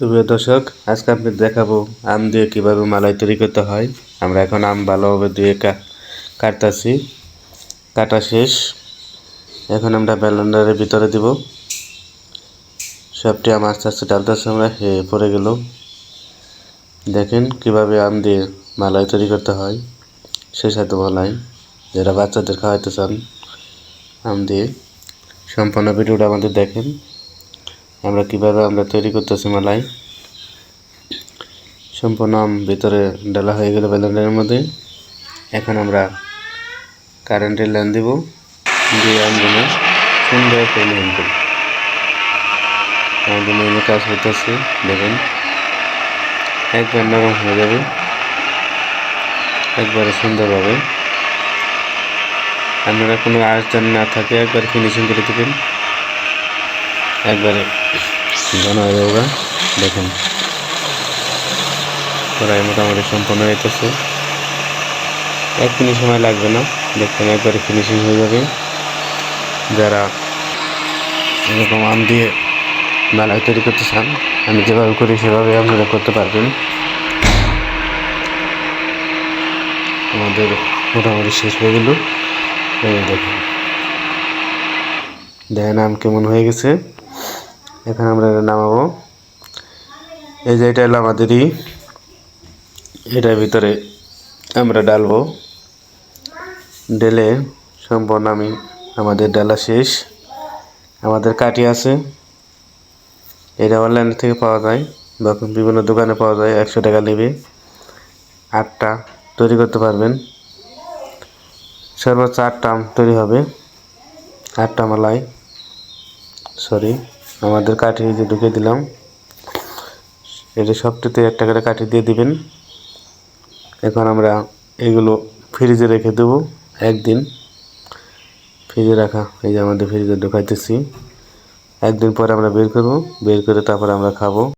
সুপ্রিয় দর্শক, আজকে আপনি দেখাবো আম দিয়ে কীভাবে মালাই তৈরি করতে হয়। আমরা এখন আম ভালোভাবে দিয়ে কাটতাছি। কাটা শেষ। এখন আমরা ব্যালেন্ডারের ভিতরে দিব। সবটি আম আস্তে আস্তে ডালতেছে আমরা হে পড়ে গেল। দেখেন কীভাবে আম দিয়ে মালাই তৈরি করতে হয়। সেই সাথে মালাই যারা বাচ্চাদের খাওয়াইতে চান আম দিয়ে, সম্পূর্ণ ভিডিওটা আমাদের দেখেন। আমরা কীভাবে আমরা তৈরি করতেছি মালাই? সম্পূর্ণ আম ভিতরে ডালা হয়ে গেল ব্যালেন্ডারের মধ্যে। এখন আমরা কারেন্টের লাইন দিব। দিয়ে আমগুলো সুন্দর করে নিয়ন করি আমাদের নিয়মে কাজ করতেছে, দেখেন। একবার নরম হয়ে যাবে। একবারে সুন্দরভাবে আপনারা কোনো যেন না থাকে একবার ফিনিশিং করে দেবেন। একবারে হয়ে যাবে দেখেন, প্রায় মোটামুটি সম্পন্ন হইতেছে। এক মিনিট সময় লাগবে না দেখবেন একবারে ফিনিশিং হয়ে যাবে। যারা এরকম আম দিয়ে মেলায় তৈরি করতে চান, আমি যেভাবে করি সেভাবে আপনারা করতে পারবেন। আমাদের মোটামুটি শেষ হয়ে গেল। দেখুন দেখেন আম কেমন হয়ে গেছে? এখন আমরা এটা নামাবো। এই যে এটা হলো আমাদেরই, এটার ভিতরে আমরা ডালবো। ডেলে সম্পূর্ণ আমি আমাদের ডালা শেষ। আমাদের কাটি আছে। এটা অনলাইন থেকে পাওয়া যায় বা বিভিন্ন দোকানে পাওয়া যায়, একশো টাকা নেবে। আটটা তৈরি করতে পারবেন। সর্বোচ্চ আটটা তৈরি হবে। আটটা মালাই সরি আমাদের কাঠি যে ঢুকিয়ে দিলাম। এটা সবটিতে একটা করে কাঠি দিয়ে দিবেন। এখন আমরা এগুলো ফ্রিজে রেখে দেবো একদিন। ফ্রিজে রাখা, এই যে আমাদের ফ্রিজে ঢুকাইতেছি। একদিন পরে আমরা বের করব, বের করে তারপর আমরা খাব।